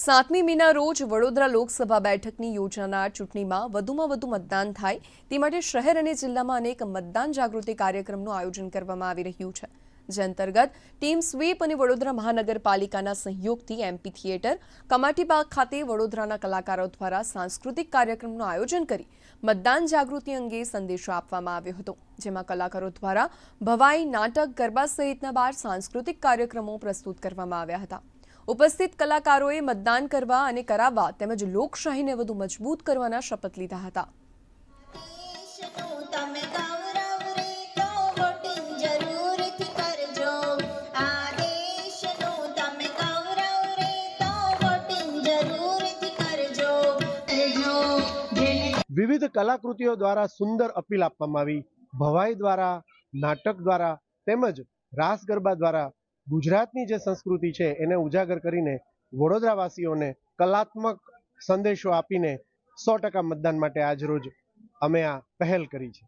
સાતમી મેના રોજ વડોદરા લોકસભા બેઠકની યોજાનાર ચૂંટણીમાં વધુમાં વધુ મતદાન થાય તે માટે શહેર અને જિલ્લામાં અનેક મતદાન જાગૃતિ કાર્યક્રમનું આયોજન કરવામાં આવી રહ્યું છે. જે અંતર્ગત ટીમ સ્વીપ અને વડોદરા મહાનગરપાલિકાના સહયોગથી એમપી થિયેટર, કમાટીબાગ ખાતે વડોદરાના કલાકારો દ્વારા સાંસ્કૃતિક કાર્યક્રમનું આયોજન કરી મતદાન જાગૃતિ અંગે સંદેશો આપવામાં આવ્યો હતો. જેમાં કલાકારો દ્વારા ભવાઈ, નાટક, ગરબા સહિતના બાર સાંસ્કૃતિક કાર્યક્રમો પ્રસ્તુત કરવામાં આવ્યા હતા. ઉપસ્થિત કલાકારોએ મતદાન કરવા અને કરાવવા તેમજ લોકશાહીને વધુ મજબૂત કરવાના શપથ લીધા હતા. દેશનું તમે ગૌરવ રે તો વોટિંગ જરૂરથી કરજો. આ દેશનું તમે ગૌરવ રે તો વોટિંગ જરૂરથી કરજો. કરજો. જેને વિવિધ કલાકૃતિઓ દ્વારા સુંદર અપીલ આપવામાં આવી. ભવાઈ દ્વારા નાટક દ્વારા તેમજ રાસ ગરબા દ્વારા ગુજરાતની જે સંસ્કૃતિ છે, એને ઉજાગર કરીને વડોદરાવાસીઓને કલાત્મક સંદેશો આપીને સો ટકા મતદાન માટે આજરોજ અમે આ પહેલ કરી છે.